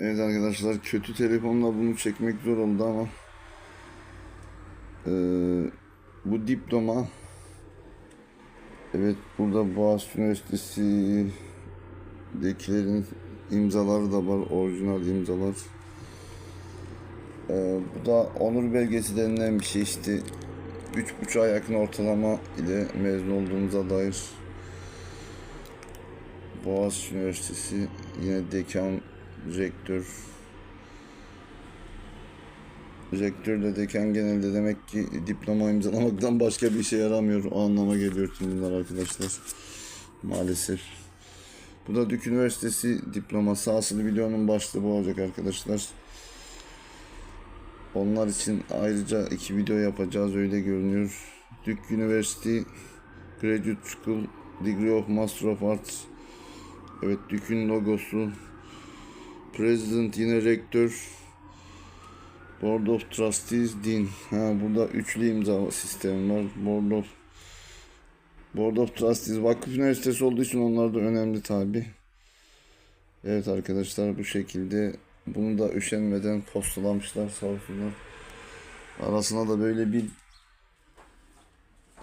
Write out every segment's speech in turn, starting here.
Evet arkadaşlar kötü telefonla bunu çekmek zor oldu ama eee, bu diploma evet burada Boğaziçi Üniversitesi'dekilerin imzaları da var orijinal imzalar. Eee, bu da onur belgesi denilen bir şey işte. 3,5 ay yakın ortalama ile mezun olduğumuza dair Boğaziçi Üniversitesi yine dekan rektör rektörle dekan genelde demek ki diploma imzalamaktan başka bir işe yaramıyor. O anlama geliyor tüm bunlar arkadaşlar. Maalesef. Bu da Dük Üniversitesi diploması. Asıl videonun başlığı bu olacak arkadaşlar. Onlar için ayrıca iki video yapacağız öyle görünüyor. Dük University Graduate School Degree of Master of Arts Evet Dük'ün logosu President yine rektör. Board of Trustees Dean ha, Burada üçlü imza sistemi var. Board of Board of Trustees. Vakıf Üniversitesi olduğu için onlar da önemli tabi Evet arkadaşlar bu şekilde bunu da üşenmeden postalamışlar sağ olsunlar. Arasına da böyle bir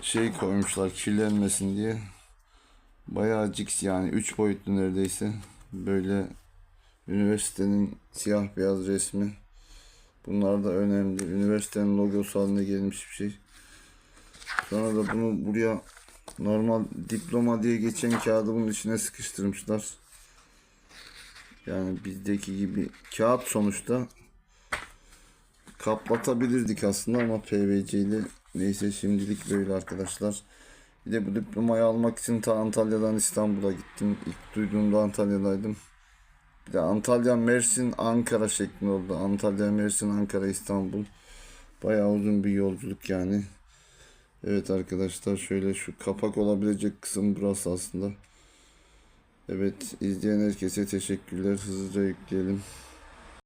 şey koymuşlar kirlenmesin diye. Bayağı cix yani 3 boyutlu neredeyse. Böyle üniversitenin siyah beyaz resmi. Bunlar da önemli. Üniversitenin logosu haline gelmiş bir şey. Sonra da bunu buraya normal diploma diye geçen kağıdı bunun içine sıkıştırmışlar. Yani bizdeki gibi kağıt sonuçta kaplatabilirdik aslında ama PVC ile neyse şimdilik böyle arkadaşlar. Bir de bu diplomayı almak için ta Antalya'dan İstanbul'a gittim. İlk duyduğumda Antalya'daydım. De Antalya, Mersin, Ankara şeklinde oldu. Antalya, Mersin, Ankara, İstanbul. Bayağı uzun bir yolculuk yani. Evet arkadaşlar şöyle şu kapak olabilecek kısım burası aslında. Evet izleyen herkese teşekkürler. Hızlıca yükleyelim.